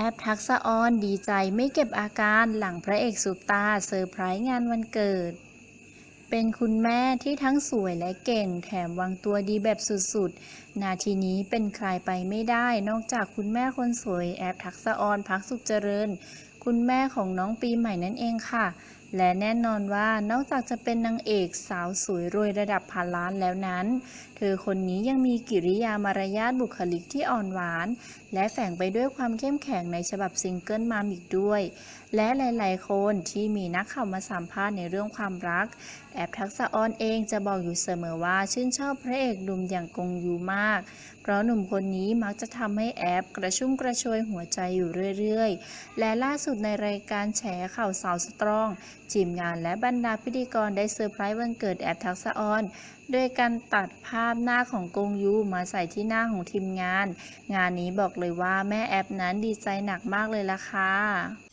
แอปทักษะออนดีใจไม่เก็บอาการหลังพระเอกสุปตาเซอร์ไพรส์งานวันเกิด เป็นคุณแม่ที่ทั้งสวยและเก่ง แถมวางตัวดีแบบสุดๆ นาทีนี้เป็นใครไปไม่ได้ นอกจากคุณแม่คนสวยแอปทักษะออนพักสุขเจริญ คุณแม่ของน้องปีใหม่นั่นเองค่ะ และแน่นอนว่านอกจากจะเป็นนางเอกสาวสวยรวยระดับพันล้านแล้วนั้น เธอคนนี้ยังมีกิริยามารยาทบุคลิกที่อ่อนหวาน และแฝงไปด้วยความเข้มแข็งในฉบับซิงเกิลมามอีกด้วย และหลาย ๆ คนที่มีนักข่าวมาสัมภาษณ์ในเรื่องความรัก แอบทักษะออนเองจะบอกอยู่เสมอว่าชื่นชอบพระเอกหนุ่มอย่างกงยูมาก เพราะหนุ่มคนนี้มักจะทำให้แอปกระชุ่มกระชวยหัวใจอยู่เรื่อย ๆ และล่าสุดในรายการแฉข่าวสาวสตรองทีมงานและบรรดาพิธีกรได้เซอร์ไพรส์วันเกิดแอบทักษะออน โดยการตัดภาพหน้าของกงยูมาใส่ที่หน้าของทีมงาน งานนี้บอกเลยว่าแม่แอบนั้นดีใจหนักมากเลยล่ะค่ะ